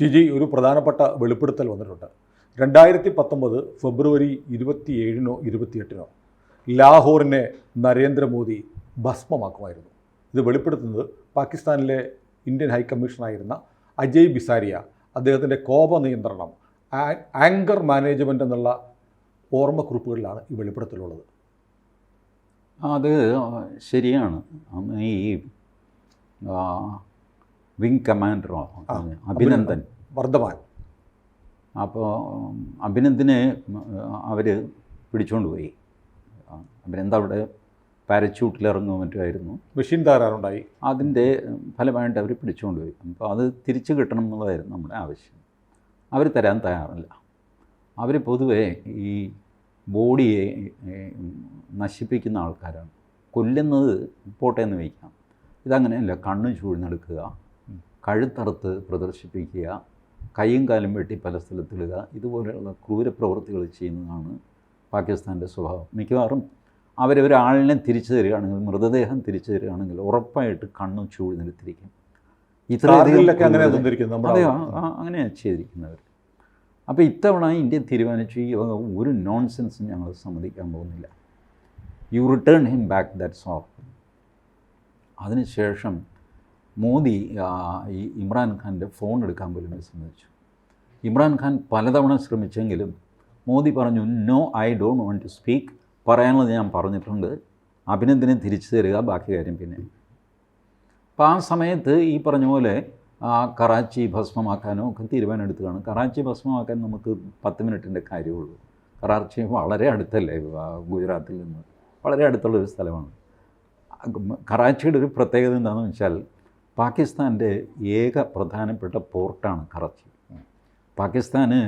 T G ഒരു പ്രധാനപ്പെട്ട വെളിപ്പെടുത്തൽ വന്നിട്ടുണ്ട്. രണ്ടായിരത്തി പത്തൊമ്പത് ഫെബ്രുവരി ഇരുപത്തിയേഴിനോ ഇരുപത്തിയെട്ടിനോ ലാഹോറിനെ നരേന്ദ്രമോദി ഭസ്മമാക്കുമായിരുന്നു. ഇത് വെളിപ്പെടുത്തുന്നത് പാകിസ്ഥാനിലെ ഇന്ത്യൻ ഹൈക്കമ്മീഷണായിരുന്ന അജയ് ബിസാരിയ അദ്ദേഹത്തിന്റെ കോപ നിയന്ത്രണം ആങ്കർ മാനേജ്മെന്റ് എന്നുള്ള ഓർമ്മക്കുറിപ്പുകളിലാണ് ഈ വെളിപ്പെടുത്തലുള്ളത്. അത് ശരിയാണ്. അന്ന് ഈ വിങ് കമാൻഡറോ അഭിനന്ദൻ. വർദ്ധമാൻ. അപ്പോൾ അഭിനന്ദനെ അവർ പിടിച്ചുകൊണ്ട് പോയി. അഭിനന്ദ അവിടെ പാരച്യൂട്ടിൽ ഇറങ്ങുമോ മറ്റുമായിരുന്നു മെഷീൻ താരാറുണ്ടായി അതിന്റെ ഫലമായിട്ട് അവർ പിടിച്ചുകൊണ്ട് പോയി. അപ്പോൾ അത് തിരിച്ചു കിട്ടണം എന്നുള്ളതായിരുന്നു നമ്മുടെ ആവശ്യം. അവർ തരാൻ തയ്യാറല്ല. അവർ പൊതുവേ ഈ ബോഡിയെ നശിപ്പിക്കുന്ന ആൾക്കാരാണ്. കൊല്ലുന്നത് പോട്ടെ എന്ന് വയ്ക്കാം. ഇതങ്ങനെയല്ല കണ്ണ് ചൂഴ്ന്നെടുക്കുക. കഴുത്തറുത്ത് പ്രദർശിപ്പിക്കുക കൈയും കാലും വെട്ടി പല സ്ഥലത്തിടുക ഇതുപോലെയുള്ള ക്രൂരപ്രവൃത്തികൾ ചെയ്യുന്നതാണ് പാകിസ്ഥാന്റെ സ്വഭാവം. മിക്കവാറും അവരൊരാളിനെ തിരിച്ചു തരികയാണെങ്കിൽ മൃതദേഹം തിരിച്ചു തരികയാണെങ്കിൽ ഉറപ്പായിട്ട് കണ്ണും ചൂഴ്ന്നെടുത്തിരിക്കും ഇത്രയധികം അങ്ങനെ അതെയോ? അങ്ങനെയാണ് ചെയ്തിരിക്കുന്നവർ അപ്പോൾ ഇത്തവണ ഇന്ത്യ തീരുമാനിച്ചു ഈ ഒരു നോൺസെൻസും ഞങ്ങൾ സമ്മതിക്കാൻ പോകുന്നില്ല. You return him back that's all അതിനുശേഷം മോദി ഈ ഇമ്രാൻഖാന്റെ ഫോൺ എടുക്കാൻ പോലും വിസമ്മതിച്ചു ഇമ്രാൻഖാൻ പലതവണ ശ്രമിച്ചെങ്കിലും മോദി പറഞ്ഞു no I don't want to speak പറയാനുള്ളത് ഞാൻ പറഞ്ഞിട്ടുണ്ട്. അഭിനന്ദനെ തിരിച്ചു തരിക ബാക്കി കാര്യം പിന്നെ. അപ്പോൾ ആ സമയത്ത് ഈ പറഞ്ഞ പോലെ കറാച്ചി ഭസ്മമാക്കാനോ ഒക്കെ തീരുമാനം എടുത്തതാണ് കറാച്ചി ഭസ്മമാക്കാൻ നമുക്ക് പത്ത് മിനിറ്റിന്റെ കാര്യമുള്ളൂ കറാച്ചി വളരെ അടുത്തല്ലേ ഗുജറാത്തിൽ നിന്ന്. വളരെ അടുത്തുള്ളൊരു സ്ഥലമാണ്. കറാച്ചിയുടെ ഒരു പ്രത്യേകത എന്താണെന്ന് വെച്ചാൽ പാകിസ്ഥാന്റെ ഏക പ്രധാനപ്പെട്ട പോർട്ടാണ് കറച്ചി. പാകിസ്ഥാന്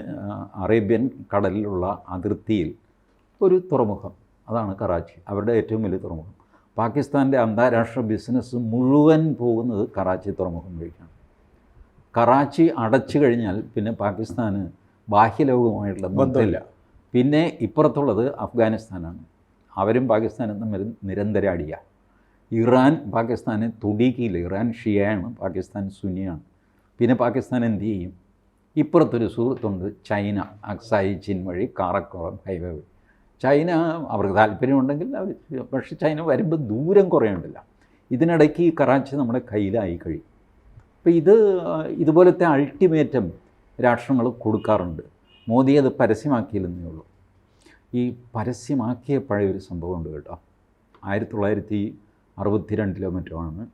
അറേബ്യൻ കടലിലുള്ള അതിർത്തിയിൽ ഒരു തുറമുഖം. അതാണ് കറാച്ചി. അവരുടെ ഏറ്റവും വലിയ തുറമുഖം. പാകിസ്ഥാന്റെ അന്താരാഷ്ട്ര ബിസിനസ് മുഴുവൻ പോകുന്നത് കറാച്ചി തുറമുഖം വഴിയാണ് കറാച്ചി അടച്ചു കഴിഞ്ഞാൽ പിന്നെ പാകിസ്ഥാന് ബാഹ്യലോകവുമായിട്ടുള്ള ബന്ധമില്ല. പിന്നെ ഇപ്പുറത്തുള്ളത് അഫ്ഗാനിസ്ഥാനാണ്. അവരും പാകിസ്ഥാനും തമ്മിൽ നിരന്തര അടിയ. ഇറാൻ പാകിസ്ഥാനെ തുടിക്കില്ല ഇറാൻ ഷിയാണ് പാകിസ്ഥാൻ സുനിയാണ് പിന്നെ പാകിസ്ഥാൻ എന്ത് ചെയ്യും? ഇപ്പുറത്തൊരു സുഹൃത്തുണ്ട് ചൈന അക്സായി ചിൻ വഴി കാറക്കോറം ഹൈവേ വഴി. ചൈന അവർക്ക് താല്പര്യമുണ്ടെങ്കിൽ അവർ പക്ഷേ ചൈന വരുമ്പോൾ ദൂരം കുറയണ്ടല്ല ഇതിനിടയ്ക്ക് ഈ കറാച്ചി നമ്മുടെ കയ്യിലായി കഴിയും. അപ്പോൾ ഇത് ഇതുപോലത്തെ അൾട്ടിമേറ്റം രാഷ്ട്രങ്ങൾ കൊടുക്കാറുണ്ട്. മോദി അത് പരസ്യമാക്കിയില്ലെന്നേ ഉള്ളൂ. ഈ പരസ്യമാക്കിയ പഴയ ഒരു സംഭവമുണ്ട് കേട്ടോ. ആയിരത്തി തൊള്ളായിരത്തി അറുപത്തി രണ്ടിലോ മറ്റോ ആണ്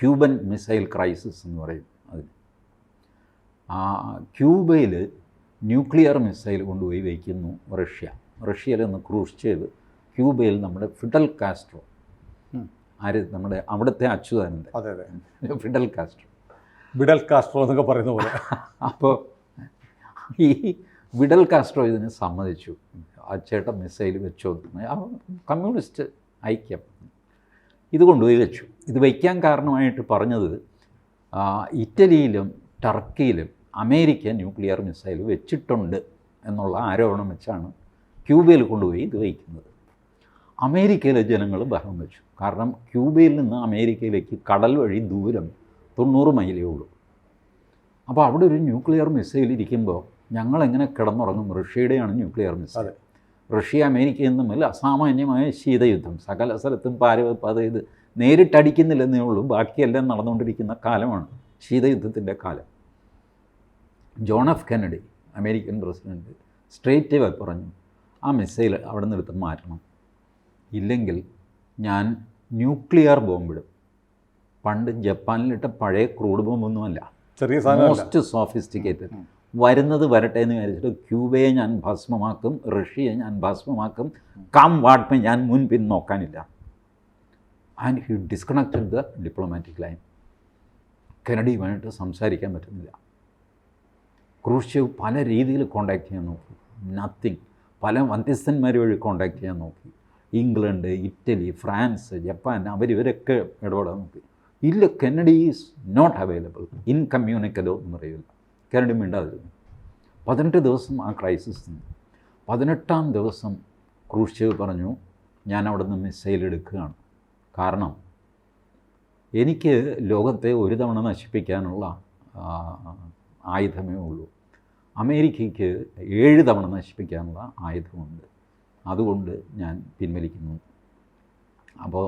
ക്യൂബൻ മിസൈൽ ക്രൈസിസ് എന്ന് പറയും അതിന്. ആ ക്യൂബയിൽ ന്യൂക്ലിയർ മിസൈൽ കൊണ്ടുപോയി വയ്ക്കുന്നു റഷ്യ. റഷ്യയിൽ നിന്ന് ക്രൂസ് ചെയ്ത് ക്യൂബയിൽ നമ്മുടെ ഫിഡൽ കാസ്ട്രോ. ആര്? നമ്മുടെ അവിടുത്തെ അച്യുതാനന്ദൻ അതെ അതെ. Fidel Castro. വിഡൽ കാസ്ട്രോ എന്നൊക്കെ പറയുന്ന പോലെ. അപ്പോൾ ഈ വിഡൽ കാസ്ട്രോ ഇതിന് സമ്മതിച്ചു. ആ ചേട്ടൻ മിസൈൽ വെച്ചോ കമ്മ്യൂണിസ്റ്റ് ഐക്യം. ഇത് കൊണ്ടുപോയി വെച്ചു. ഇത് വയ്ക്കാൻ കാരണമായിട്ട് പറഞ്ഞത് ഇറ്റലിയിലും ടർക്കിയിലും അമേരിക്ക ന്യൂക്ലിയർ മിസൈൽ വെച്ചിട്ടുണ്ട് എന്നുള്ള ആരോപണം വെച്ചാണ് ക്യൂബയിൽ കൊണ്ടുപോയി ഇത് വയ്ക്കുന്നത്. അമേരിക്കയിലെ ജനങ്ങൾ ബഹളം വെച്ചു. കാരണം ക്യൂബയിൽ നിന്ന് അമേരിക്കയിലേക്ക് കടൽ വഴി ദൂരം തൊണ്ണൂറ് മൈലേ ഉള്ളൂ. അപ്പോൾ അവിടെ ഒരു ന്യൂക്ലിയർ മിസൈൽ ഇരിക്കുമ്പോൾ ഞങ്ങളെങ്ങനെ കിടന്നുറങ്ങും? റഷ്യയുടെയാണ് ന്യൂക്ലിയർ മിസൈൽ. റഷ്യ അമേരിക്കയും തമ്മിൽ അസാമാന്യമായ ശീതയുദ്ധം. സകല സ്ഥലത്തും പാരവെപ്പ് അത് ഇത് നേരിട്ടടിക്കുന്നില്ലെന്നേ ഉള്ളൂ. ബാക്കിയെല്ലാം നടന്നുകൊണ്ടിരിക്കുന്ന കാലമാണ് ശീതയുദ്ധത്തിന്റെ കാലം. John F Kennedy American president straightaway പറഞ്ഞു ആ മിസൈൽ അവിടെ നിന്ന് എടുത്ത് മാറ്റണം. ഇല്ലെങ്കിൽ ഞാൻ ന്യൂക്ലിയർ ബോംബിടും പണ്ട് ജപ്പാനിലിട്ട പഴയ ക്രൂഡ് ബോംബൊന്നുമല്ല. ചെറിയ മോസ്റ്റ് സോഫിസ്റ്റിക്കേറ്റഡ് വരുന്നത് വരട്ടെ എന്ന് വിചാരിച്ചിട്ട് ക്യൂബയെ ഞാൻ ഭസ്മമാക്കും റഷ്യയെ ഞാൻ ഭസ്മമാക്കും കം വാട്ട്മെ ഞാൻ മുൻപിൻ നോക്കാനില്ല. And he disconnected the diplomatic line കെനഡിയുമായിട്ട് സംസാരിക്കാൻ പറ്റുന്നില്ല. ക്രൂഷ്യവ് പല രീതിയിൽ കോണ്ടാക്ട് ചെയ്യാൻ നോക്കി. നത്തിങ് പല മധ്യസ്ഥന്മാർ വഴി കോണ്ടാക്ട് ചെയ്യാൻ നോക്കി. ഇംഗ്ലണ്ട് ഇറ്റലി ഫ്രാൻസ് ജപ്പാൻ അവർ ഇവരൊക്കെ ഇടപെടാൻ നോക്കി. ഇല്ല Kennedy is not available incommunicado എന്ന് പറയില്ല. കെനഡി മിണ്ടാതിരുന്നു. പതിനെട്ട് ദിവസം ആ ക്രൈസിസ് നിന്ന് പതിനെട്ടാം ദിവസം ക്രൂഷ്യവ് പറഞ്ഞു ഞാൻ അവിടെ നിന്ന് മിസൈൽ എടുക്കുകയാണ്. കാരണം എനിക്ക് ലോകത്തെ ഒരു തവണ നശിപ്പിക്കാനുള്ള ആയുധമേ ഉള്ളൂ. അമേരിക്കയ്ക്ക് ഏഴ് തവണ നശിപ്പിക്കാനുള്ള ആയുധമുണ്ട്. അതുകൊണ്ട് ഞാൻ പിൻവലിക്കുന്നു. അപ്പോൾ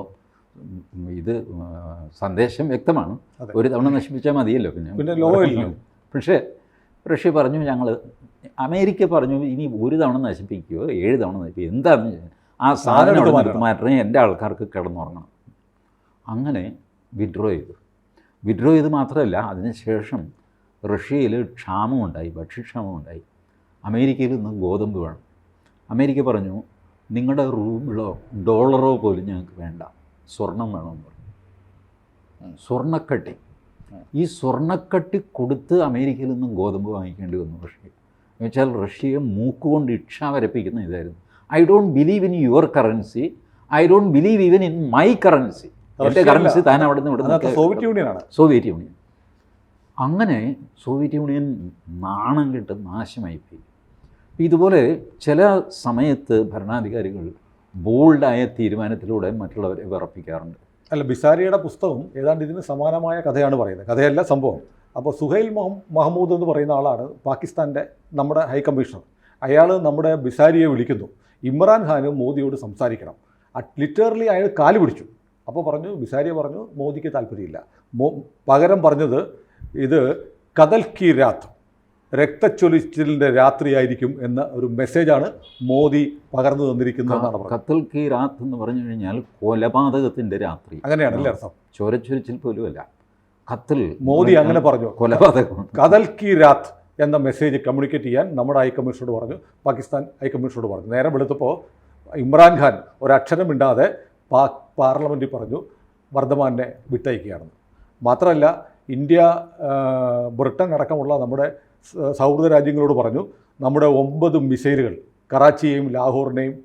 ഇത് സന്ദേശം വ്യക്തമാണ്. ഒരു തവണ നശിപ്പിച്ചാൽ മതിയല്ലോ പിന്നെ. ഇല്ലല്ലോ. പക്ഷേ റഷ്യ പറഞ്ഞു ഞങ്ങൾ അമേരിക്ക പറഞ്ഞു ഇനി ഒരു തവണ നശിപ്പിക്കുകയോ ഏഴ് തവണ നശിപ്പിക്കുക എന്താന്ന് ആ സാധനം എടുത്ത് മാറ്റണേ. എന്റെ ആൾക്കാർക്ക് കിടന്നുറങ്ങണം. അങ്ങനെ വിഡ്രോ ചെയ്തു. വിഡ്രോ ചെയ്ത് മാത്രമല്ല അതിനുശേഷം റഷ്യയിൽ ക്ഷാമമുണ്ടായി ഭക്ഷ്യക്ഷാമമുണ്ടായി അമേരിക്കയിൽ നിന്ന് ഗോതമ്പ് വേണം. അമേരിക്ക പറഞ്ഞു നിങ്ങളുടെ റൂബിളോ ഡോളറോ പോലും ഞങ്ങൾക്ക് വേണ്ട. സ്വർണം വേണമെന്ന് പറഞ്ഞു. സ്വർണക്കട്ടി. ഈ സ്വർണക്കട്ടി കൊടുത്ത് അമേരിക്കയിൽ നിന്നും ഗോതമ്പ് വാങ്ങിക്കേണ്ടി വന്നു റഷ്യ എന്ന് വെച്ചാൽ റഷ്യയെ മൂക്കുകൊണ്ട് ഇക്ഷ വരപ്പിക്കുന്ന ഇതായിരുന്നു I don't believe in your currency I don't believe even in my currency എന്റെ കറൻസി താൻ അവിടെ നിന്ന് ഇവിടെ സോവിയറ്റ് യൂണിയനാണ് സോവിയറ്റ് യൂണിയൻ അങ്ങനെ സോവിയറ്റ് യൂണിയൻ നാണം കെട്ട് നാശമായിപ്പോയി. ഇതുപോലെ ചില സമയത്ത് ഭരണാധികാരികൾ ബോൾഡായ തീരുമാനത്തിലൂടെ മറ്റുള്ളവരെ വിറപ്പിക്കാറുണ്ട്. അല്ല ബിസാരിയുടെ പുസ്തകം ഏതാണ്ട് ഇതിന് സമാനമായ കഥയാണ് പറയുന്നത്. കഥയല്ല സംഭവം. അപ്പോൾ സുഹൈൽ മഹ- മഹമ്മൂദ് എന്ന് പറയുന്ന ആളാണ് പാകിസ്ഥാന്റെ നമ്മുടെ ഹൈ കമ്മീഷണർ. അയാൾ നമ്മുടെ ബിസാരിയെ വിളിക്കുന്നു. ഇമ്രാൻഖാനും മോദിയോട് സംസാരിക്കണം. ലിറ്ററലി അയാൾ കാൽ പിടിച്ചു. അപ്പോൾ പറഞ്ഞു ബിസാരിയെ പറഞ്ഞു മോദിക്ക് താല്പര്യമില്ല. പകരം പറഞ്ഞത് ഇത് കദൽ കി രാത്ത്. രക്തച്ചൊലിച്ചിലിന്റെ രാത്രിയായിരിക്കും എന്ന ഒരു മെസ്സേജാണ് മോദി പകർന്നു തന്നിരിക്കുന്നതെന്നാണ് കത്തൽ കി രാത്ത് എന്ന് പറഞ്ഞു കഴിഞ്ഞാൽ കൊലപാതകത്തിന്റെ രാത്രി. അങ്ങനെയാണല്ലേ അർത്ഥം? ചോരച്ചൊരിച്ചിൽ പോലുമല്ല. കത്തിൽ മോദി അങ്ങനെ പറഞ്ഞു. കൊലപാതകം. കതൽ കി രാത്ത് എന്ന മെസ്സേജ് കമ്മ്യൂണിക്കേറ്റ് ചെയ്യാൻ നമ്മുടെ ഹൈക്കമ്മീഷനോട് പറഞ്ഞു. പാകിസ്ഥാൻ ഹൈക്കമ്മീഷനോട് പറഞ്ഞു. നേരെ വെളുത്തപ്പോൾ ഇമ്രാൻഖാൻ ഒരക്ഷരം മിണ്ടാതെ പാ പാർലമെന്റിൽ പറഞ്ഞു വർദ്ധമാനെ വിട്ടയക്കുകയാണെന്ന്. മാത്രമല്ല ഇന്ത്യ ബ്രിട്ടൻ അടക്കമുള്ള നമ്മുടെ സൗഹൃദ രാജ്യങ്ങളോട് പറഞ്ഞു നമ്മുടെ ഒമ്പത് മിസൈലുകൾ കറാച്ചിയെയും ലാഹോറിനെയും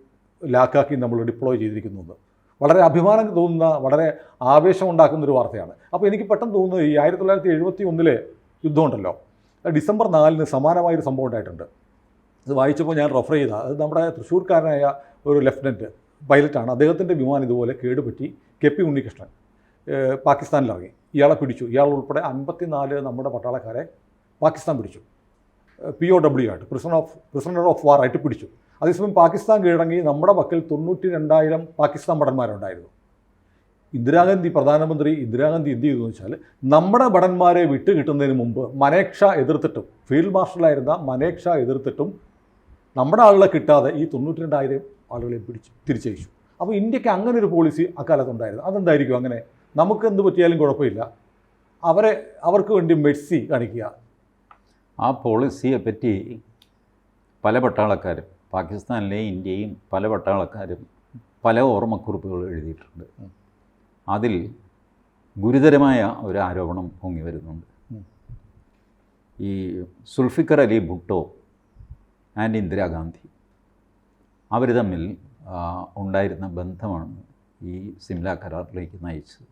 ലാക്കാക്കി നമ്മൾ ഡിപ്ലോയ് ചെയ്തിരിക്കുന്നുണ്ട്. വളരെ അഭിമാനം തോന്നുന്ന വളരെ ആവേശം ഉണ്ടാക്കുന്ന ഒരു വാർത്തയാണ്. അപ്പോൾ എനിക്ക് പെട്ടെന്ന് തോന്നുന്നത് ഈ ആയിരത്തി തൊള്ളായിരത്തി എഴുപത്തി ഒന്നിലെ യുദ്ധമുണ്ടല്ലോ ഡിസംബർ നാലിന് സമാനമായൊരു സംഭവം ഉണ്ടായിട്ടുണ്ട്. അത് വായിച്ചപ്പോൾ ഞാൻ റെഫർ ചെയ്ത അത് നമ്മുടെ തൃശ്ശൂർക്കാരനായ ഒരു ലെഫ്റ്റനന്റ് പൈലറ്റാണ്. അദ്ദേഹത്തിന്റെ വിമാനം ഇതുപോലെ കേടുപറ്റി കെ പി ഉണ്ണികൃഷ്ണൻ പാകിസ്ഥാനിലിറങ്ങി. ഇയാളെ പിടിച്ചു. ഇയാൾ ഉൾപ്പെടെ അൻപത്തിനാല് നമ്മുടെ പട്ടാളക്കാരെ പാകിസ്ഥാൻ പിടിച്ചു. പി ഒ ഡബ്ല്യു ആയിട്ട് prisoner of prisoner of war ആയിട്ട് പിടിച്ചു. അതേസമയം പാകിസ്ഥാൻ കീഴടങ്ങി നമ്മുടെ പക്കൽ തൊണ്ണൂറ്റി രണ്ടായിരം പാകിസ്ഥാൻ ഭടന്മാരുണ്ടായിരുന്നു. ഇന്ദിരാഗാന്ധി പ്രധാനമന്ത്രി ഇന്ദിരാഗാന്ധി എന്ത് ചെയ്തു എന്ന് വെച്ചാൽ നമ്മുടെ ഭടന്മാരെ വിട്ട് കിട്ടുന്നതിന് മുമ്പ് മനേക്ഷ എതിർത്തിട്ടും ഫീൽഡ് മാർഷലായിരുന്ന മനേക്ഷ എതിർത്തിട്ടും നമ്മുടെ ആളുകളെ കിട്ടാതെ ഈ തൊണ്ണൂറ്റി രണ്ടായിരം ആളുകളെ പിടിച്ച് തിരിച്ചയച്ചു. അപ്പോൾ ഇന്ത്യയ്ക്ക് അങ്ങനെ ഒരു പോളിസി അക്കാലത്തുണ്ടായിരുന്നു അതെന്തായിരിക്കും അങ്ങനെ? നമുക്ക് എന്ത് പറ്റിയാലും കുഴപ്പമില്ല. അവരെ അവർക്ക് വേണ്ടി മെഴ്സി കാണിക്കുക. ആ പോളിസിയെ പറ്റി പല പട്ടാളക്കാരും പാകിസ്ഥാനിലെയും ഇന്ത്യയും പല പട്ടാളക്കാരും പല ഓർമ്മക്കുറിപ്പുകൾ എഴുതിയിട്ടുണ്ട്. അതിൽ ഗുരുതരമായ ഒരു ആരോപണം പൊങ്ങി വരുന്നുണ്ട്. ഈ സുൽഫിക്കർ അലി ഭുട്ടോ ആൻഡ് ഇന്ദിരാഗാന്ധി അവർ തമ്മിൽ ഉണ്ടായിരുന്ന ബന്ധമാണ് ഈ സിംല കരാറിലേക്ക് നയിച്ചത്.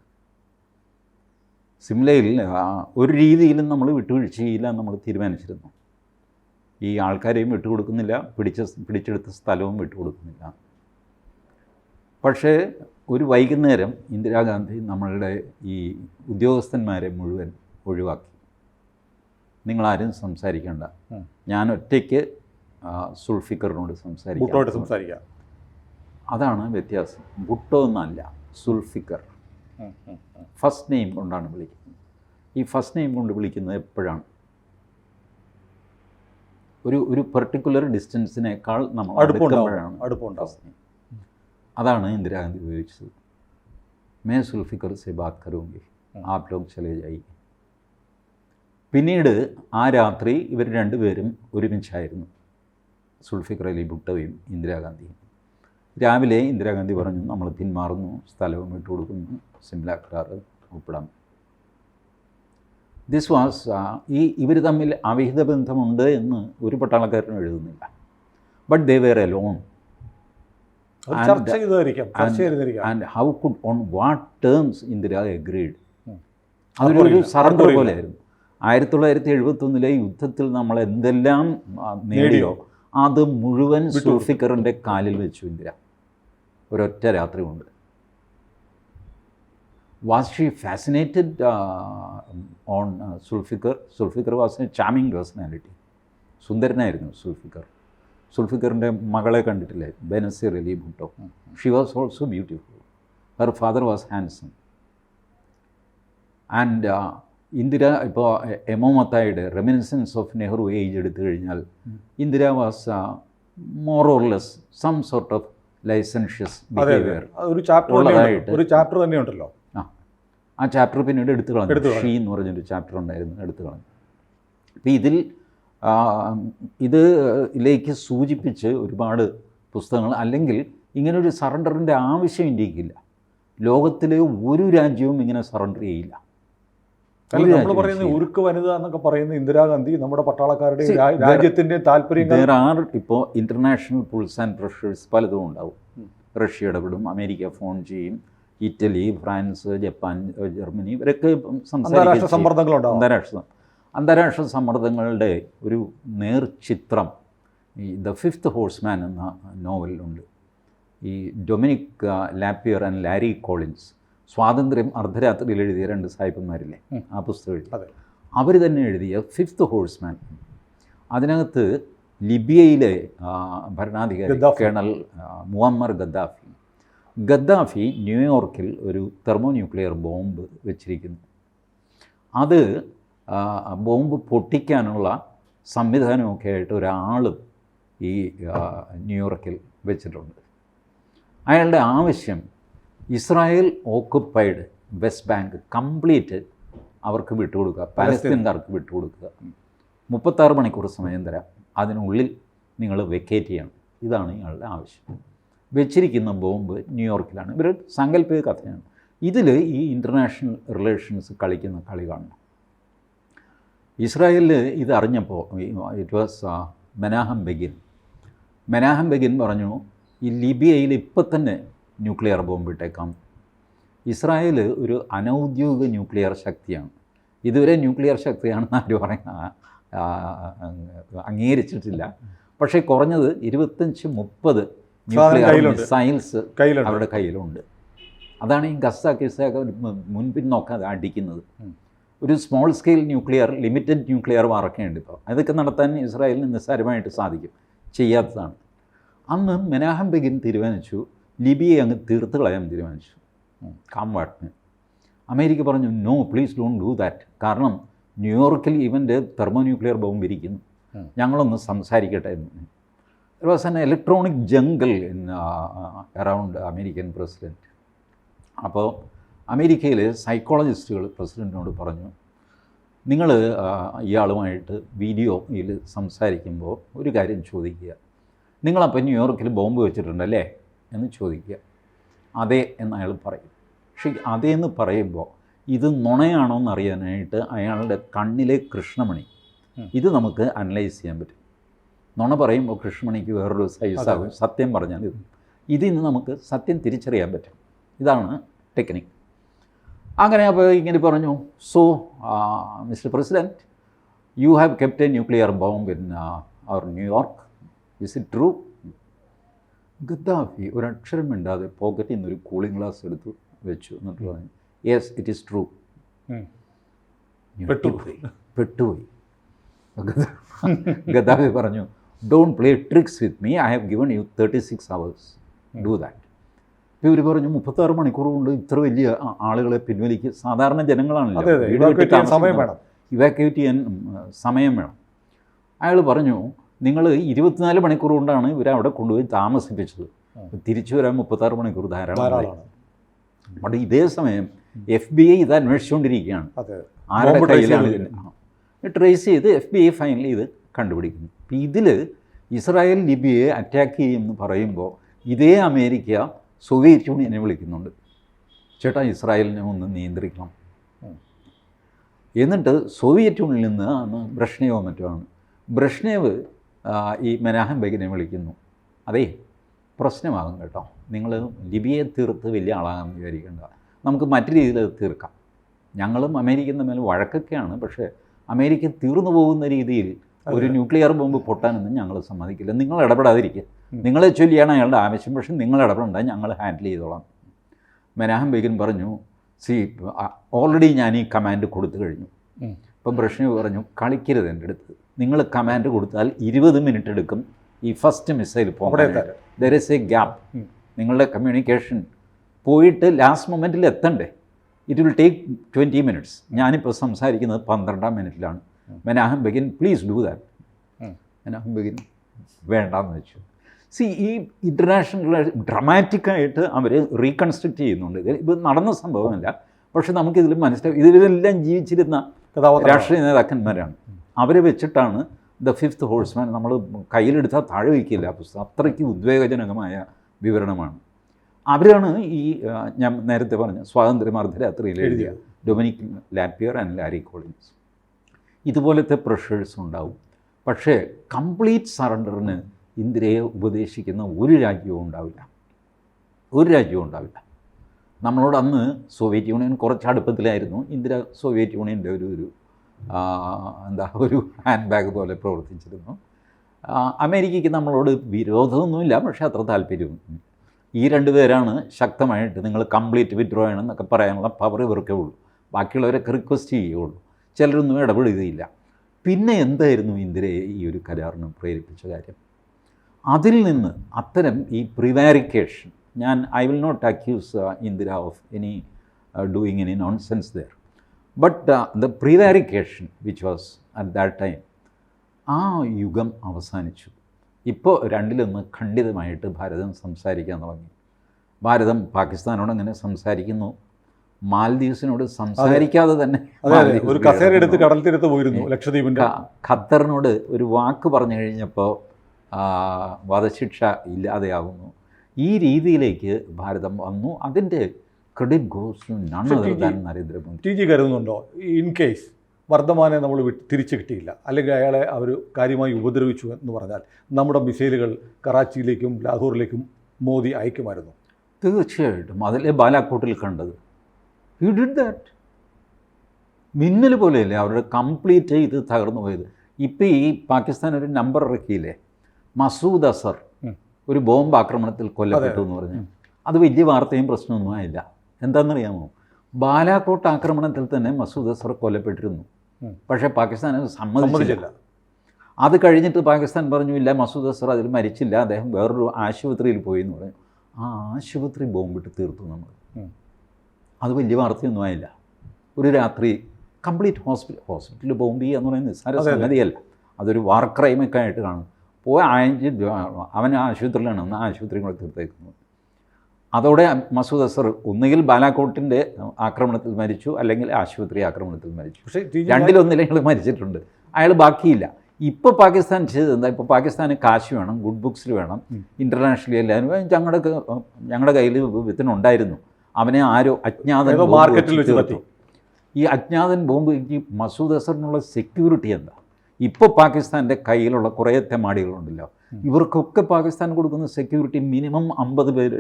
സിംലയിൽ ഒരു രീതിയിലും നമ്മൾ വിട്ടുവീഴ്ച ചെയ്യില്ല നമ്മൾ തീരുമാനിച്ചിരുന്നു. ഈ ആൾക്കാരെയും വിട്ടുകൊടുക്കുന്നില്ല പിടിച്ച പിടിച്ചെടുത്ത സ്ഥലവും വിട്ടുകൊടുക്കുന്നില്ല. പക്ഷേ ഒരു വൈകുന്നേരം ഇന്ദിരാഗാന്ധി നമ്മളുടെ ഈ ഉദ്യോഗസ്ഥന്മാരെ മുഴുവൻ ഒഴിവാക്കി. നിങ്ങളാരും സംസാരിക്കേണ്ട. ഞാൻ ഒറ്റയ്ക്ക് സുൾഫിക്കറിനോട് സംസാരിക്കാം. ബുട്ടോയിട്ട് അതാണ് വ്യത്യാസം. ബുട്ടോ എന്നല്ല സുൾഫിക്കർ ഫസ്റ്റ് നെയിം കൊണ്ടാണ് വിളിക്കുന്നത്. ഈ ഫസ്റ്റ് നെയിം കൊണ്ട് വിളിക്കുന്നത് എപ്പോഴാണ്? ഒരു ഒരു പെർട്ടിക്കുലർ ഡിസ്റ്റൻസിനേക്കാൾ നമ്മൾ അടുപ്പുണ്ടാവുമ്പോഴാണ് name. അതാണ് ഇന്ദിരാഗാന്ധി ഉപയോഗിച്ചത്. മേ സുൽഫിക്കർ സെ ബാത് കരൂങ്കി ആപ് ലോക് ചലേ ജായി. പിന്നീട് ആ രാത്രി ഇവർ രണ്ടുപേരും ഒരുമിച്ചായിരുന്നു. സുൽഫിക്കർ അലി ഭുട്ടോയും ഇന്ദിരാഗാന്ധിയും. രാവിലെ ഇന്ദിരാഗാന്ധി പറഞ്ഞു നമ്മൾ പിന്മാറുന്നു സ്ഥലവും വിട്ടുകൊടുക്കുന്നു സിംല കരാർ ഒപ്പിടാം ദിസ് വാസ് ഈ ഇവർ തമ്മിൽ അവിഹിത ബന്ധമുണ്ട് എന്ന് ഒരു പട്ടാളക്കാരനും എഴുതുന്നില്ല. But they were alone and how could on what terms Indira agreed. അതൊരു സറണ്ടർ. പോലെയായിരുന്നു. ആയിരത്തി തൊള്ളായിരത്തി എഴുപത്തൊന്നിലെ യുദ്ധത്തിൽ നമ്മൾ എന്തെല്ലാം നേടിയോ? അത് മുഴുവൻ. സുൽഫിക്കറിന്റെ കാലിൽ വെച്ചു ഇന്ദിര. ഒരൊറ്റ രാത്രി കൊണ്ട്. Was she fascinated on Zulfikar Zulfikar was a charming personality സുന്ദരനായിരുന്നു Zulfikar സുൽഫിക്കറിന്റെ മകളെ കണ്ടിട്ടില്ലേ? Benazir Ali Bhutto. She was also beautiful her father was handsome and Indira ഇപ്പോൾ എമോ മത്തായുടെ റെമിനിസൻസ് ഓഫ് നെഹ്റു ഏജ് എടുത്തു കഴിഞ്ഞാൽ Indira was more some sort of licentious behaviour ഒരു chapter ഉള്ളതായിട്ട്. ഒരു ചാപ്റ്റർ തന്നെയുണ്ടല്ലോ. ആ. ആ ചാപ്റ്റർ പിന്നീട് എടുത്തു കളഞ്ഞു. ഷീ എന്ന് പറഞ്ഞൊരു ചാപ്റ്റർ ഉണ്ടായിരുന്നു എടുത്തു കളഞ്ഞു. അപ്പോൾ ഇതിൽ ഇത് ഇതിലേക്ക് സൂചിപ്പിച്ച് ഒരുപാട് പുസ്തകങ്ങൾ അല്ലെങ്കിൽ ഇങ്ങനൊരു സറണ്ടറിന്റെ ആവശ്യം ഇന്ത്യക്കില്ല. ലോകത്തിലെ ഒരു രാജ്യവും ഇങ്ങനെ സറണ്ടർ ചെയ്യില്ല. നമ്മൾ പറയുന്ന. ഉരുക്ക് വനിത എന്നൊക്കെ പറയുന്ന ഇന്ദിരാഗാന്ധി നമ്മുടെ പട്ടാളക്കാരുടെ രാജ്യത്തിന്റെ താല്പര്യം ഇപ്പോൾ ഇന്റർനാഷണൽ പുൾസ് ആൻഡ് പ്രഷേഴ്സ് പലതും ഉണ്ടാവും റഷ്യ ഇടപെടും അമേരിക്ക ഫോൺ ചെയ്യും ഇറ്റലി ഫ്രാൻസ് ജപ്പാൻ ജർമ്മനി ഇവരൊക്കെ അന്താരാഷ്ട്ര. സമ്മർദ്ദങ്ങളുണ്ടാവും അന്താരാഷ്ട്ര അന്താരാഷ്ട്ര സമ്മർദ്ദങ്ങളുടെ ഒരു നേർചിത്രം ഈ ദ ഫിഫ്ത്ത് ഹോഴ്സ്മാൻ എന്ന നോവലിലുണ്ട് ഈ Dominique Lapierre and Larry Collins സ്വാതന്ത്ര്യം അർദ്ധരാത്രിയിൽ എഴുതിയ രണ്ട് സാഹിബന്മാരില്ലേ ആ പുസ്തകം എഴുതി അവർ തന്നെ എഴുതിയ ഫിഫ്ത്ത് ഹോഴ്സ്മാൻ അതിനകത്ത് ലിബിയയിലെ ഭരണാധികാരി. Colonel മുഹമ്മർ Gaddafi. ഗദ്ദാഫി ന്യൂയോർക്കിൽ ഒരു തെർമോ ന്യൂക്ലിയർ ബോംബ് വെച്ചിരിക്കുന്നു. അത് ബോംബ് പൊട്ടിക്കാനുള്ള സംവിധാനമൊക്കെ ആയിട്ട് ഒരാൾ ഈ ന്യൂയോർക്കിൽ വെച്ചിട്ടുണ്ട്. അയാളുടെ ആവശ്യം Israel occupied West Bank complete അവർക്ക് വിട്ടുകൊടുക്കുക. പാലസ്തീൻകാർക്ക് വിട്ടുകൊടുക്കുക. മുപ്പത്താറ് മണിക്കൂർ സമയം തരാം. അതിനുള്ളിൽ നിങ്ങൾ വെക്കേറ്റ് ചെയ്യണം. ഇതാണ് ഇയാളുടെ ആവശ്യം. വെച്ചിരിക്കുന്ന ബോംബ് ന്യൂയോർക്കിലാണ്. ഇവർ സാങ്കല്പിക കഥയാണ്. ഇതിൽ ഈ ഇന്റർനാഷണൽ റിലേഷൻസ് കളിക്കുന്ന കളി കാണണം. ഇസ്രായേലിൽ ഇത് അറിഞ്ഞപ്പോൾ it was Menahem Begin Menahem Begin പറഞ്ഞു ഈ ലിബിയയിൽ ഇപ്പം തന്നെ ന്യൂക്ലിയർ ബോംബ് ഇട്ടേക്കാം. ഇസ്രായേൽ ഒരു അനൗദ്യോഗിക ന്യൂക്ലിയർ ശക്തിയാണ്. ഇതുവരെ ന്യൂക്ലിയർ ശക്തിയാണെന്ന് ആരും പറയുന്ന അംഗീകരിച്ചിട്ടില്ല. പക്ഷേ കുറഞ്ഞത് ഇരുപത്തഞ്ച് മുപ്പത് ന്യൂക്ലിയർ. മിസൈൽസ് അവരുടെ കയ്യിലുണ്ട്. അതാണ് ഈ ഗസ കിസയൊക്കെ മുൻപിൻ നോക്കാതെ അടിക്കുന്നത്. ഒരു small scale nuclear limited nuclear വാറൊക്കെയുണ്ട് ഇപ്പോൾ അതൊക്കെ നടത്താൻ ഇസ്രായേലിന് നിസ്സാരമായിട്ട് സാധിക്കും. ചെയ്യാത്തതാണ്. അന്ന് മെനാഹം ബെഗിൻ തീരുമാനിച്ചു ലിബിയെ അങ്ങ് തീർത്ത് കളയാൻ തീരുമാനിച്ചു. കാംവാട്ടിന്. അമേരിക്ക പറഞ്ഞു no please don't do that കാരണം ന്യൂയോർക്കിൽ ഇവന്റെ തെർമോ ന്യൂക്ലിയർ ബോംബ് ഇരിക്കുന്നു. ഞങ്ങളൊന്ന് സംസാരിക്കട്ടെ എന്ന്. It was an electronic jungle in around American president അപ്പോൾ അമേരിക്കയിലെ സൈക്കോളജിസ്റ്റുകൾ പ്രസിഡന്റിനോട് പറഞ്ഞു നിങ്ങൾ ഇയാളുമായിട്ട് വീഡിയോയിൽ സംസാരിക്കുമ്പോൾ ഒരു കാര്യം ചോദിക്കുക. നിങ്ങളപ്പോൾ ന്യൂയോർക്കിൽ ബോംബ് വെച്ചിട്ടുണ്ടല്ലേ? എന്ന് ചോദിക്കുക. അതെ എന്ന് അയാൾ പറയും. പക്ഷേ അതേ എന്ന് പറയുമ്പോൾ ഇത് നുണയാണോ എന്നറിയാനായിട്ട് അയാളുടെ കണ്ണിലെ കൃഷ്ണമണി. ഇത് നമുക്ക് അനലൈസ് ചെയ്യാൻ പറ്റും. നുണ പറയുമ്പോൾ കൃഷ്ണമണിക്ക് വേറൊരു സൈസാകും സത്യം പറഞ്ഞാൽ ഇത്. ഇതിൽ നിന്ന് നമുക്ക് സത്യം തിരിച്ചറിയാൻ പറ്റും. ഇതാണ് ടെക്നിക് അങ്ങനെ അപ്പോൾ ഇങ്ങനെ പറഞ്ഞു. So mister president you have kept a nuclear bomb in our New York is it true Gaddafi ഒരക്ഷരം മിണ്ടാതെ പോക്കറ്റിൽ നിന്ന് ഒരു കൂളിംഗ് ഗ്ലാസ് എടുത്ത് വെച്ചു എന്നിട്ട് പറഞ്ഞു യെസ് ഇറ്റ് ഈസ് ട്രൂ. പെട്ടുപോയി. പെട്ടുപോയി. ഗദ്ദാഫി പറഞ്ഞു don't play tricks with me I have given you thirty six hours do that ഇവർ പറഞ്ഞു മുപ്പത്താറ് മണിക്കൂർ കൊണ്ട് ഇത്ര വലിയ ആളുകളെ പിൻവലിക്കുക സാധാരണ ജനങ്ങളാണ് ഇവാക്യുവേറ്റ് ചെയ്യാൻ സമയം വേണം. അയാൾ പറഞ്ഞു നിങ്ങൾ ഇരുപത്തിനാല് മണിക്കൂർ കൊണ്ടാണ് ഇവരെ അവിടെ കൊണ്ടുപോയി താമസിപ്പിച്ചത്. തിരിച്ചു വരാൻ മുപ്പത്താറ് മണിക്കൂർ ധാരാളം ധാരാളമാണ്. അവിടെ ഇതേ സമയം എഫ് ബി ഐ ഇത് അന്വേഷിച്ചുകൊണ്ടിരിക്കുകയാണ്. ആരുടെ കയ്യിലാണ് ട്രേസ് ചെയ്ത് എഫ് ബി ഐ ഫൈനലി ഇത് കണ്ടുപിടിക്കുന്നു. അപ്പം ഇതിൽ ഇസ്രായേൽ ലിബിയയെ അറ്റാക്ക് ചെയ്യുമെന്ന് പറയുമ്പോൾ ഇതേ അമേരിക്ക സോവിയറ്റ് യൂണിയനെ വിളിക്കുന്നുണ്ട്. ചേട്ടാ ഇസ്രായേലിനെ ഒന്ന് നിയന്ത്രിക്കണം. എന്നിട്ട് സോവിയറ്റ് യൂണിയനിൽ നിന്ന് അന്ന് ബ്രഷ്നേവോ മറ്റോ ആണ് ബ്രഷ്നേവ് ഈ മെനാഹം ബെഗിനെ വിളിക്കുന്നു. അതേ പ്രശ്നമാകും കേട്ടോ. നിങ്ങൾ ലിബിയെ തീർത്ത് വലിയ ആളാകാമെന്ന് വിചാരിക്കേണ്ട. നമുക്ക് മറ്റു രീതിയിൽ അത് തീർക്കാം. ഞങ്ങളും അമേരിക്കൻ തമ്മിൽ വഴക്കൊക്കെയാണ്. പക്ഷേ അമേരിക്ക തീർന്നു പോകുന്ന രീതിയിൽ ഒരു ന്യൂക്ലിയർ ബോംബ് പൊട്ടാനൊന്നും ഞങ്ങൾ സമ്മതിക്കില്ല. നിങ്ങൾ ഇടപെടാതിരിക്കുക. നിങ്ങളെ ചൊല്ലിയാണ് അയാളുടെ ആവശ്യം. പക്ഷേ നിങ്ങൾ ഇടപെടണ്ട. ഞങ്ങൾ ഹാൻഡിൽ ചെയ്തോളാം. മെനാഹം ബേഗിൻ പറഞ്ഞു സി ഓൾറെഡി ഞാൻ ഈ കമാൻഡ് കൊടുത്തു കഴിഞ്ഞു. ഇപ്പം ബ്രഷ്ണി പറഞ്ഞു കളിക്കരുത് എന്റെ അടുത്ത്. നിങ്ങൾ കമാൻഡ് കൊടുത്താൽ ഇരുപത് മിനിറ്റ് എടുക്കും. ഈ ഫസ്റ്റ് മിസൈൽ പോകാൻ. ദർ ഇസ് എ ഗ്യാപ്പ് നിങ്ങളുടെ കമ്മ്യൂണിക്കേഷൻ പോയിട്ട് ലാസ്റ്റ് മൊമെന്റിൽ എത്തണ്ടേ? It will take twenty minutes ഞാനിപ്പോൾ സംസാരിക്കുന്നത് പന്ത്രണ്ടാം മിനിറ്റിലാണ് മെനാഹം Begin please do that. മെനാഹം Begin വേണ്ടാന്ന് വെച്ചു. സി ഈ ഇന്റർനാഷണൽ ഡ്രമാറ്റിക്കായിട്ട് അവർ റീകൺസ്ട്രക്റ്റ് ചെയ്യുന്നുണ്ട്. ഇത് ഇത് നടന്ന സംഭവമല്ല. പക്ഷെ നമുക്കിതിൽ മനസ്സിലാവും. ഇതിലെല്ലാം ജീവിച്ചിരുന്ന രാഷ്ട്രീയ നേതാക്കന്മാരാണ്. അവരെ വെച്ചിട്ടാണ് ദ ഫിഫ്ത്ത് ഹോഴ്സ്മാൻ നമ്മൾ കയ്യിലെടുത്താൽ താഴെ വയ്ക്കില്ല. ആ പുസ്തകം അത്രയ്ക്ക് ഉദ്വേഗജനകമായ വിവരണമാണ്. അവരാണ് ഈ ഞാൻ നേരത്തെ പറഞ്ഞ സ്വാതന്ത്ര്യം അർദ്ധരാത്രിയിൽ എഴുതിയ. Dominique Lapierre and Larry Collins ഇതുപോലത്തെ പ്രഷേഴ്സ് ഉണ്ടാവും. പക്ഷേ കംപ്ലീറ്റ് സറണ്ടറിന് ഇന്ദിരയെ ഉപദേശിക്കുന്ന ഒരു രാജ്യവും ഉണ്ടാവില്ല. ഒരു രാജ്യവും ഉണ്ടാവില്ല. നമ്മളോട് അന്ന് സോവിയറ്റ് യൂണിയൻ കുറച്ച് അടുപ്പത്തിലായിരുന്നു ഇന്ദിര സോവിയറ്റ് യൂണിയന്റെ ഒരു ഒരു എന്താ ഒരു ഹാൻഡ് ബാഗ് പോലെ പ്രവർത്തിച്ചിരുന്നു. അമേരിക്കയ്ക്ക് നമ്മളോട് വിരോധമൊന്നുമില്ല പക്ഷേ അത്ര താല്പര്യവും ഈ രണ്ട് പേരാണ് ശക്തമായിട്ട് നിങ്ങൾ കംപ്ലീറ്റ് വിഡ്രോ ചെയ്യണം എന്നൊക്കെ പറയാനുള്ള പവർ ഇവർക്കേ ഉള്ളൂ. ബാക്കിയുള്ളവരൊക്കെ റിക്വസ്റ്റ് ചെയ്യുകയുള്ളൂ. ചിലരൊന്നും ഇടപെടുകയില്ല. പിന്നെ എന്തായിരുന്നു ഇന്ദിരയെ ഈ ഒരു കരാറിന് പ്രേരിപ്പിച്ച കാര്യം? അതിൽ നിന്ന് അത്തരം ഈ പ്രിവാരിക്കേഷൻ ഞാൻ I will not accuse Indira of any doing any nonsense there but the prevarication which was at that time ആ യുഗം അവസാനിച്ചു. ഇപ്പോൾ രണ്ടിലൊന്ന് ഖണ്ഡിതമായിട്ട് ഭാരതം സംസാരിക്കാൻ തുടങ്ങി. ഭാരതം പാകിസ്ഥാനോട് അങ്ങനെ സംസാരിക്കുന്നു. മാൽദീവ്സിനോട് സംസാരിക്കാതെ തന്നെ ഒരു കസേര എടുത്ത്. കടൽ തീരത്ത് പോയിരുന്നു ലക്ഷദ്വീപിന്റെ ഖത്തറിനോട് ഒരു വാക്ക് പറഞ്ഞു കഴിഞ്ഞപ്പോൾ വധശിക്ഷ ഇല്ലാതെയാകുന്നു. ഈ രീതിയിലേക്ക് ഭാരതം വന്നു. അതിന്റെ ക്രെഡിറ്റ് ഗോസ് ടു നൺ പക്ഷേ other than Narendra Modi T G കരുതുന്നുണ്ടോ? ഇൻ കേസ് വർദ്ധമാനെ നമ്മൾ തിരിച്ചു കിട്ടിയില്ല അല്ലെങ്കിൽ അയാളെ അവർ കാര്യമായി ഉപദ്രവിച്ചു എന്ന് പറഞ്ഞാൽ നമ്മുടെ മിസൈലുകൾ കറാച്ചിയിലേക്കും ലാഹോറിലേക്കും മോദി അയക്കുമായിരുന്നു. തീർച്ചയായിട്ടും. അതിലെ ബാലാക്കോട്ടിൽ കണ്ടത്. യു ഡിഡ് ദാറ്റ് മിന്നൽ പോലെയല്ലേ അവരുടെ കംപ്ലീറ്റ് ഇത് തകർന്നു പോയത്. ഇപ്പം ഈ പാകിസ്ഥാൻ ഒരു നമ്പർ ഇറക്കിയില്ലേ? മസൂദ് അസർ ഒരു ബോംബ് ആക്രമണത്തിൽ കൊല്ലപ്പെട്ടു എന്ന് പറഞ്ഞു. അത് വലിയ വാർത്തയും പ്രശ്നമൊന്നും ആയില്ല. എന്താണെന്നറിയാമോ? ബാലാക്കോട്ട് ആക്രമണത്തിൽ തന്നെ മസൂദ് അസർ കൊല്ലപ്പെട്ടിരുന്നു. പക്ഷേ പാകിസ്ഥാൻ സമ്മതിച്ചില്ല. അത് കഴിഞ്ഞിട്ട് പാകിസ്ഥാൻ പറഞ്ഞു ഇല്ല മസൂദ് അസർ അതിൽ മരിച്ചില്ല. അദ്ദേഹം വേറൊരു ആശുപത്രിയിൽ പോയി എന്ന് പറഞ്ഞു. ആ ആശുപത്രി ബോംബിട്ട് തീർത്തു നമ്മൾ അത് വലിയ വാർത്തയൊന്നും ആയില്ല. ഒരു രാത്രി കംപ്ലീറ്റ് ഹോസ്പിറ്റൽ ഹോസ്പിറ്റലിൽ ബോംബ് ചെയ്യുക എന്ന് പറയുന്നത് നിസ്സാര. സംഗതിയല്ല. അതൊരു വാർ ക്രൈമൊക്കെ ആയിട്ട് കാണും. പോയ അഞ്ച് അവൻ ആശുപത്രിയിലാണ് ആശുപത്രി കൂടെ തീർത്തേക്കുന്നത്. അതോടെ മസൂദ് അസർ ഒന്നുകിൽ ബാലാക്കോട്ടിന്റെ ആക്രമണത്തിൽ മരിച്ചു അല്ലെങ്കിൽ ആശുപത്രി ആക്രമണത്തിൽ മരിച്ചു. പക്ഷേ രണ്ടിലൊന്നിൽ അയാൾ മരിച്ചിട്ടുണ്ട്. അയാൾ ബാക്കിയില്ല. ഇപ്പോൾ പാകിസ്ഥാൻ ചെയ്തത് എന്താ? ഇപ്പോൾ പാകിസ്ഥാന് കാശ് വേണം ഗുഡ് ബുക്സിൽ വേണം. ഇന്റർനാഷണലി എല്ലാവരും ഞങ്ങളുടെ ഞങ്ങളുടെ കയ്യിൽ വിത്തിനുണ്ടായിരുന്നു അവനെ ആരോ അജ്ഞാതൻ മാർക്കറ്റിൽ വെച്ച് ഈ അജ്ഞാതൻ ബോംബ് ഈ മസൂദ് അസറിനുള്ള സെക്യൂരിറ്റി എന്താ? ഇപ്പോൾ പാകിസ്ഥാന്റെ കയ്യിലുള്ള കുറേ മാടികളുണ്ടല്ലോ ഇവർക്കൊക്കെ പാകിസ്ഥാൻ കൊടുക്കുന്ന സെക്യൂരിറ്റി മിനിമം അമ്പത് പേര്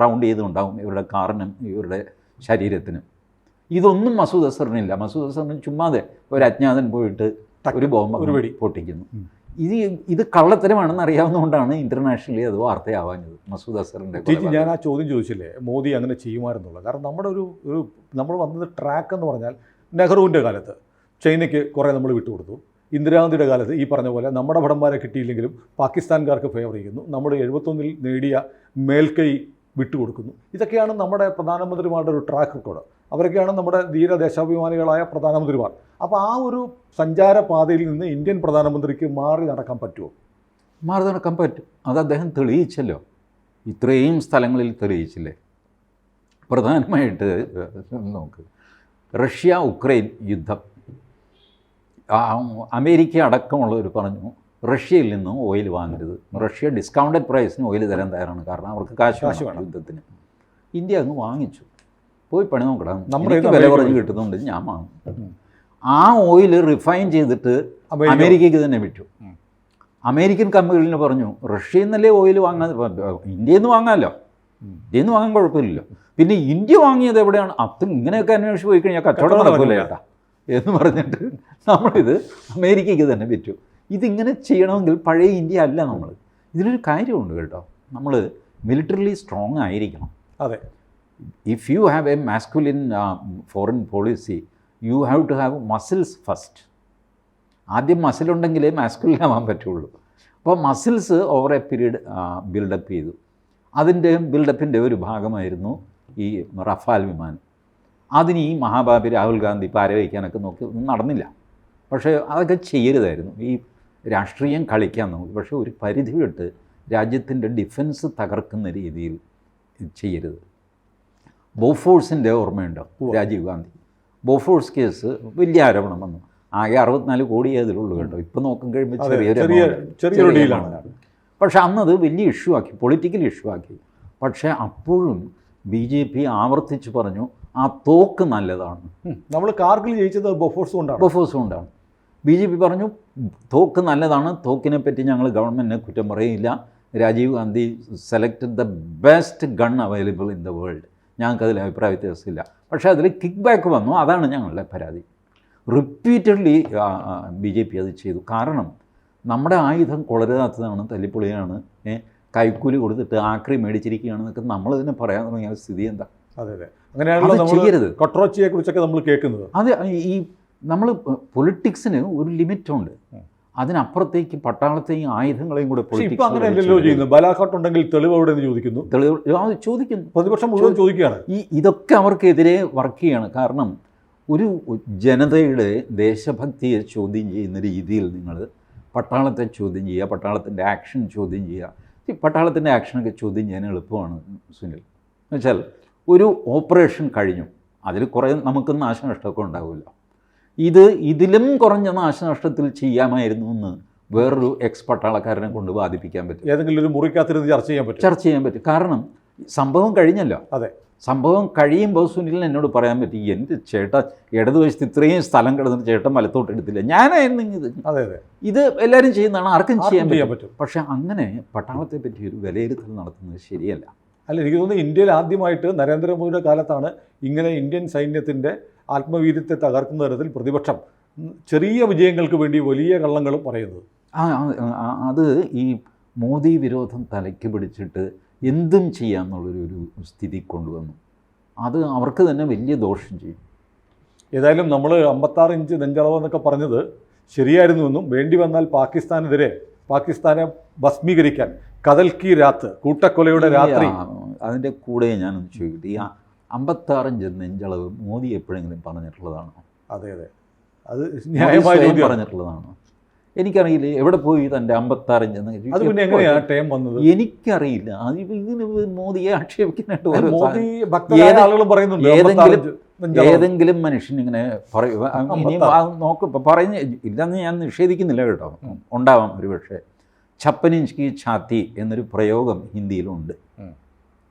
റൗണ്ട് ചെയ്തുണ്ടാവും ഇവരുടെ കാറിനും ഇവരുടെ ശരീരത്തിനും. ഇതൊന്നും മസൂദ് അസറിനില്ല മസൂദ് അസറിന് ചുമ്മാതെ ഒരു അജ്ഞാതൻ പോയിട്ട് ഒരു ബോംബ് ഒരു വെടി. പൊട്ടിക്കുന്നു. ഇത് ഇത് കള്ളത്തരമാണെന്ന് അറിയാവുന്നതുകൊണ്ടാണ് ഇന്റർനാഷണലി അത് വാർത്തയാവാഞ്ഞത് മസൂദ് അസറിന്റെ ചേച്ചി ഞാൻ ആ ചോദ്യം ചോദിച്ചില്ലേ? മോദി അങ്ങനെ ചെയ്യുമായിരുന്നുള്ളൂ. കാരണം നമ്മുടെ ഒരു ഒരു നമ്മൾ വന്നത് ട്രാക്ക് എന്ന് പറഞ്ഞാൽ നെഹ്റുവിന്റെ കാലത്ത്. ചൈനയ്ക്ക് കുറേ നമ്മൾ വിട്ടുകൊടുത്തു. ഇന്ദിരാഗാന്ധിയുടെ കാലത്ത് ഈ പറഞ്ഞ പോലെ നമ്മുടെ ഭടന്മാരെ കിട്ടിയില്ലെങ്കിലും പാകിസ്ഥാൻകാർക്ക് ഫേവർ ചെയ്യുന്നു. നമ്മുടെ എഴുപത്തൊന്നിൽ നേടിയ മേൽക്കൈ വിട്ടുകൊടുക്കുന്നു. ഇതൊക്കെയാണ് നമ്മുടെ പ്രധാനമന്ത്രിമാരുടെ ഒരു ട്രാക്ക് റെക്കോർഡ് അവരൊക്കെയാണ് നമ്മുടെ ധീര ദേശാഭിമാനികളായ പ്രധാനമന്ത്രിമാർ. അപ്പോൾ ആ ഒരു സഞ്ചാരപാതയിൽ നിന്ന് ഇന്ത്യൻ പ്രധാനമന്ത്രിക്ക് മാറി നടക്കാൻ പറ്റുമോ? മാറി നടക്കാൻ പറ്റും. അത് അദ്ദേഹം തെളിയിച്ചല്ലോ. ഇത്രയും സ്ഥലങ്ങളിൽ തെളിയിച്ചില്ലേ? പ്രധാനമായിട്ട് നോക്ക് റഷ്യ ഉക്രൈൻ യുദ്ധം. അമേരിക്ക അടക്കമുള്ളവർ പറഞ്ഞു റഷ്യയിൽ നിന്നും ഓയിൽ വാങ്ങരുത്. റഷ്യ ഡിസ്കൗണ്ടഡ് പ്രൈസിന് ഓയിൽ തരാൻ തയ്യാറാണ്. കാരണം അവർക്ക് കാശ് കാശ് വേണം. വേണം. യുദ്ധത്തിന്. ഇന്ത്യ അങ്ങ് വാങ്ങിച്ചു. പോയി പണി നോക്കണം. എനിക്ക് വില കുറഞ്ഞ് കിട്ടുന്നുണ്ട് ഞാൻ വാങ്ങും. ആ ഓയിൽ റിഫൈൻ ചെയ്തിട്ട് അമേരിക്ക അമേരിക്കയ്ക്ക് തന്നെ വിറ്റു. അമേരിക്കൻ കമ്പനികളിന് പറഞ്ഞു റഷ്യയിൽ നിന്നല്ലേ ഓയിൽ വാങ്ങാൻ ഇന്ത്യയിൽ നിന്ന് വാങ്ങാമല്ലോ. ഇന്ത്യയിൽ നിന്ന് വാങ്ങാൻ കുഴപ്പമില്ലല്ലോ. പിന്നെ ഇന്ത്യ വാങ്ങിയത് എവിടെയാണ്? അത് ഇങ്ങനെയൊക്കെ അന്വേഷിച്ച് പോയി കഴിഞ്ഞാൽ കച്ചവടം നടക്കില്ല. ചേട്ടാ എന്ന് പറഞ്ഞിട്ട് നമ്മളിത് അമേരിക്കയ്ക്ക് തന്നെ വിറ്റു. ഇതിങ്ങനെ ചെയ്യണമെങ്കിൽ പഴയ ഇന്ത്യ അല്ല നമ്മൾ. ഇതിലൊരു കാര്യമുണ്ട് കേട്ടോ. നമ്മൾ മിലിറ്ററിലി സ്ട്രോങ് ആയിരിക്കണം. അതെ. If you have a masculine foreign policy you have to have muscles first ആദ്യം മസിലുണ്ടെങ്കിലേ മാസ്കുലിൻ ആവാൻ പറ്റുള്ളൂ. അപ്പോൾ muscles over a period buildup ചെയ്തു. അതിന്റെ ബിൽഡപ്പിന്റെ ഒരു ഭാഗമായിരുന്നു ഈ റഫാൽ വിമാനം. അതിന് ഈ മഹാബാബി രാഹുൽ ഗാന്ധി പാരവയ്ക്കാനൊക്കെ നോക്കി ഒന്നും നടന്നില്ല. പക്ഷേ അതൊക്കെ ചെയ്യരുതായിരുന്നു. ഈ രാഷ്ട്രീയം കളിക്കാൻ നോക്കി. പക്ഷേ ഒരു പരിധി വിട്ട് രാജ്യത്തിന്റെ ഡിഫൻസ് തകർക്കുന്ന രീതിയിൽ ചെയ്യരുത്. ബോഫോഴ്സിന്റെ ഓർമ്മയുണ്ടോ? രാജീവ് ഗാന്ധി. ബോഫോഴ്സ് കേസ് വലിയ ആരോപണം വന്നു. ആകെ അറുപത്തിനാല് കോടിയേ അതിലുള്ളൂ കേട്ടോ. ഇപ്പം നോക്കും കഴിയുമ്പോൾ ചെറിയൊരു ഡീലാണ്. പക്ഷെ അന്നത് വലിയ ഇഷ്യൂ ആക്കി പൊളിറ്റിക്കൽ ഇഷ്യൂ ആക്കി. പക്ഷേ അപ്പോഴും ബി ജെ പി ആവർത്തിച്ച് പറഞ്ഞു ആ തോക്ക് നല്ലതാണ്. നമ്മൾ കാർഗിൽ ജയിച്ചത് ബൊഫോഴ്സ് കൊണ്ടാണ്. ബൊഫോഴ്സ് കൊണ്ടാണ്. ബി ജെ പി പറഞ്ഞു തോക്ക് നല്ലതാണ് തോക്കിനെ പറ്റി ഞങ്ങൾ ഗവൺമെന്റിനെ കുറ്റം പറയില്ല. Rajiv Gandhi selected the best gun available in the world ഞങ്ങൾക്ക് അതിൽ അഭിപ്രായ വ്യത്യാസമില്ല. പക്ഷേ അതിൽ കിക്ക് ബാക്ക് വന്നു അതാണ് ഞങ്ങളുടെ പരാതി. റിപ്പീറ്റഡ്ലി ബി ജെ പി അത് ചെയ്തു. കാരണം നമ്മുടെ ആയുധം കൊളരാത്തതാണ് തല്ലിപ്പൊളിയാണ് കൈക്കൂലി കൊടുത്തിട്ട് ആക്രി മേടിച്ചിരിക്കുകയാണെന്നൊക്കെ നമ്മളിതിനെ പറയാൻ തുടങ്ങിയ സ്ഥിതി എന്താ? അതെ അതെ. അങ്ങനെയാണല്ലോ നമ്മൾ ചെയ്യരുത്. കൊട്രോച്ചിയെ കുറിച്ചൊക്കെ നമ്മൾ കേൾക്കുന്നത്. അത് ഈ നമ്മൾ പൊളിറ്റിക്സിന് ഒരു ലിമിറ്റുണ്ട്. അതിനപ്പുറത്തേക്ക് പട്ടാളത്തെയും ആയുധങ്ങളെയും കൂടെ ഇപ്പൊ അങ്ങനെയല്ലല്ലോ വെച്ച് ചെയ്യുന്നത്. ബലാഘാട്ട് ഉണ്ടെങ്കിൽ തെളിവ് എവിടെ എന്ന് ചോദിക്കുന്നു? തെളിവ് ചോദിക്കുന്നു. പ്രതിപക്ഷം മുഴുവൻ ചോദിക്കുകയാണ്. ഈ ഇതൊക്കെ അവർക്കെതിരെ വർക്ക് ചെയ്യാണ്. കാരണം ഒരു ജനതയുടെ ദേശഭക്തിയെ ചോദ്യം ചെയ്യുന്ന രീതിയിൽ നിങ്ങൾ പട്ടാളത്തെ ചോദ്യം ചെയ്യുക പട്ടാളത്തിന്റെ ആക്ഷൻ ചോദ്യം ചെയ്യുക. ഈ പട്ടാളത്തിന്റെ ആക്ഷനൊക്കെ ചോദ്യം ചെയ്യാൻ എളുപ്പമാണ് സുനിൽ. എന്നുവെച്ചാൽ ഒരു ഓപ്പറേഷൻ കഴിഞ്ഞു. അതിൽ കുറേ നമുക്ക് നാശനഷ്ടമൊക്കെ ഉണ്ടാവില്ല ഇത് ഇതിലും കുറഞ്ഞ നാശനഷ്ടത്തിൽ ചെയ്യാമായിരുന്നു എന്ന് വേറൊരു എക്സ് പട്ടാളക്കാരനെ കൊണ്ട് വാദിപ്പിക്കാൻ പറ്റും. ഏതെങ്കിലും ഒരു മുറിക്കകത്തിരുന്ന് ചർച്ച ചെയ്യാൻ പറ്റും. ചർച്ച ചെയ്യാൻ പറ്റും. കാരണം സംഭവം കഴിഞ്ഞല്ലോ. അതെ. സംഭവം കഴിയുമ്പോൾ സുനിലിന് എന്നോട് പറയാൻ പറ്റി എന്റെ ചേട്ട ഇടതുവശത്ത് ഇത്രയും സ്ഥലം കിടന്നിട്ട് ചേട്ടൻ വലത്തോട്ട് എടുത്തില്ല. ഞാനായിരുന്നു ഇത്. അതെ അതെ. ഇത് എല്ലാവരും ചെയ്യുന്നതാണ്. ആർക്കും ചെയ്യാൻ പറ്റും. പക്ഷേ അങ്ങനെ പട്ടാളത്തെ പറ്റി ഒരു വിലയിരുത്തൽ നടത്തുന്നത് ശരിയല്ല. അല്ല എനിക്ക് തോന്നുന്നു ഇന്ത്യയിൽ ആദ്യമായിട്ട് നരേന്ദ്രമോദിയുടെ കാലത്താണ് ഇങ്ങനെ ഇന്ത്യൻ സൈന്യത്തിന്റെ ആത്മവീര്യത്തെ തകർക്കുന്ന തരത്തിൽ പ്രതിപക്ഷം ചെറിയ വിജയങ്ങൾക്ക് വേണ്ടി വലിയ കള്ളങ്ങളും പറയുന്നത്. ആ അത് ഈ മോദി വിരോധം തലയ്ക്ക് പിടിച്ചിട്ട് എന്തും ചെയ്യാമെന്നുള്ളൊരു സ്ഥിതി കൊണ്ടുവന്നു. അത് അവർക്ക് തന്നെ വലിയ ദോഷം ചെയ്യും. ഏതായാലും നമ്മൾ അമ്പത്താറ് ഇഞ്ച് നെഞ്ചളവ് എന്നൊക്കെ പറഞ്ഞത് ശരിയായിരുന്നുവെന്നും വേണ്ടി വന്നാൽ പാകിസ്ഥാനെതിരെ പാകിസ്ഥാനെ ഭസ്മീകരിക്കാൻ കതൽക്കി രാത്ത് കൂട്ടക്കൊലയുടെ രാത്രി. അതിന്റെ കൂടെ ഞാനൊന്ന് ചോദിക്കട്ടെ. ഈ അമ്പത്താറഞ്ച് നെഞ്ചളവ് മോദി എപ്പോഴെങ്കിലും പറഞ്ഞിട്ടുള്ളതാണോ? അതെ അതെ. അത് ന്യായമായി പറഞ്ഞിട്ടുള്ളതാണോ? എനിക്കറിയില്ല എവിടെ പോയി തന്റെ അമ്പത്താറഞ്ച് എന്ന് അത് പിന്നെ എങ്ങനെയാ ടൈം വന്നത്? എനിക്കറിയില്ല. അത് ഇതിന് മോദിയെ ആക്ഷേപിക്കാനായിട്ട് മോദി ആളുകൾ പറയുന്നുണ്ട് ഏതെങ്കിലും ഏതെങ്കിലും മനുഷ്യൻ ഇങ്ങനെ പറയും. ഇനി നോക്ക് പറയുന്ന ഇല്ലെന്ന് ഞാൻ നിഷേധിക്കുന്നില്ല കേട്ടോ. ഉണ്ടാവാം ഒരു പക്ഷേ ഛപ്പൻ ഇഞ്ച് കി ഛാത്തി എന്നൊരു പ്രയോഗം ഹിന്ദിയിലുണ്ട്.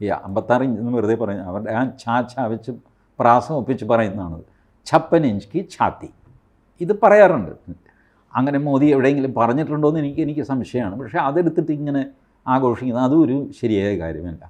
ഈ അമ്പത്താറ് ഇഞ്ച് എന്ന് വെറുതെ പറയുന്നത് അവരുടെ ആ ഛാ ഛാ വെച്ച് പ്രാസം ഒപ്പിച്ച് പറയുന്നതാണ്. ഛപ്പൻ ഇഞ്ച് കി ഛാത്തി ഇത് പറയാറുണ്ട്. അങ്ങനെ മോദി എവിടെയെങ്കിലും പറഞ്ഞിട്ടുണ്ടോ എന്ന് എനിക്ക് എനിക്ക് സംശയമാണ്. പക്ഷേ അതെടുത്തിട്ട് ഇങ്ങനെ ആഘോഷിക്കുന്നത് അതും ഒരു ശരിയായ കാര്യമല്ല.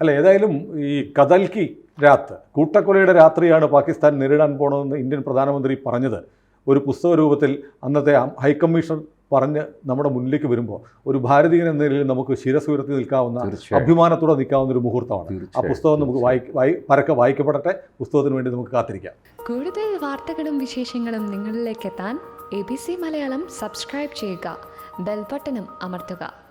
അല്ല ഏതായാലും ഈ കദൽക്കി രാത്ത് കൂട്ടക്കൊലയുടെ രാത്രിയാണ് പാകിസ്ഥാൻ നേരിടാൻ പോകണമെന്ന് ഇന്ത്യൻ പ്രധാനമന്ത്രി പറഞ്ഞത്. ഒരു പുസ്തക രൂപത്തിൽ അന്നത്തെ ഹൈക്കമ്മീഷൻ പറഞ്ഞ് നമ്മുടെ മുന്നിലേക്ക് വരുമ്പോൾ ഒരു ഭാരതീയൻ എന്ന നിലയിൽ നമുക്ക് ശിരസ് ഉയർത്തി നിൽക്കാവുന്ന അഭിമാനത്തോടെ നിൽക്കാവുന്ന ഒരു മുഹൂർത്തമാണ്. ആ പുസ്തകം നമുക്ക് വായി പരക്കെ വായിക്കപ്പെടട്ടെ. പുസ്തകത്തിന് വേണ്ടി നമുക്ക് കാത്തിരിക്കാം. കൂടുതൽ വാർത്തകളും വിശേഷങ്ങളും നിങ്ങളിലേക്ക് എത്താൻ A B C Malayalam subscribe ചെയ്യുക. ബെൽബട്ടനും അമർത്തുക.